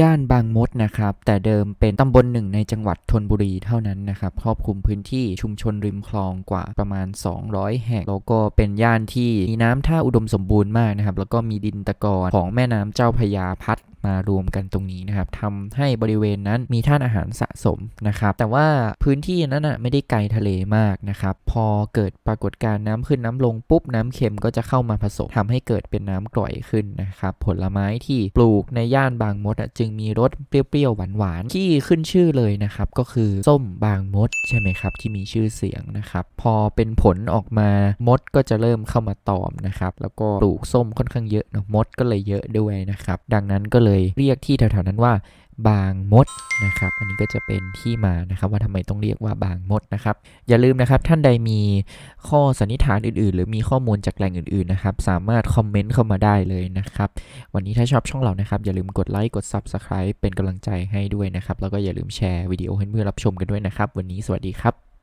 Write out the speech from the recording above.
ย่านบางมดนะครับ แต่เดิมเป็นตำบลหนึ่งในจังหวัดธนบุรีเท่านั้นนะครับ ครอบคลุมพื้นที่ชุมชนริมคลองกว่าประมาณ 200 แห่ง แล้วก็เป็นย่านที่มีน้ำท่าอุดมสมบูรณ์มากนะครับ แล้วก็มีดินตะกอนของแม่น้ำเจ้าพยาพัด มารวมกันตรงนี้นะครับทำให้บริเวณนั้นมีท่านอาหารสะสมนะครับ แต่ว่าพื้นที่นั้นนะไม่ได้ไกลทะเลมากนะครับ พอเกิดปรากฏการณ์น้ำขึ้นน้ำลงปุ๊บน้ำเค็มก็จะเข้ามาผสมทำให้เกิดเป็นน้ำกร่อยขึ้นนะครับ ผลไม้ที่ปลูกในย่านบางมดอะจึงมีรสเปรี้ยวๆหวานๆที่ขึ้นชื่อเลยนะครับ ก็คือส้มบางมดใช่ไหมครับ ที่มีชื่อเสียงนะครับ พอเป็นผลออกมามดก็จะเริ่มเข้ามาตอมนะครับ แล้วก็ปลูกส้มค่อนข้างเยอะเนอะมดก็เลยเยอะด้วยนะครับ ดังนั้นก็เลยเรียกที่แถวๆนั้นว่าบางมดนะครับ อันนี้ก็จะเป็นที่มานะครับว่าทำไมต้องเรียกว่าบางมดนะครับ อย่าลืมนะครับท่านใดมีข้อสันนิษฐานอื่น ๆ หรือมีข้อมูลจากแหล่งอื่น ๆ นะครับ สามารถคอมเมนต์เข้ามาได้เลยนะครับ วันนี้ถ้าชอบช่องเรานะครับ อย่าลืมกดไลค์กด Subscribe เป็นกำลังใจให้ด้วยนะครับ แล้วก็อย่าลืมแชร์วิดีโอให้เพื่อนรับชมกันด้วยนะครับ วันนี้สวัสดีครับ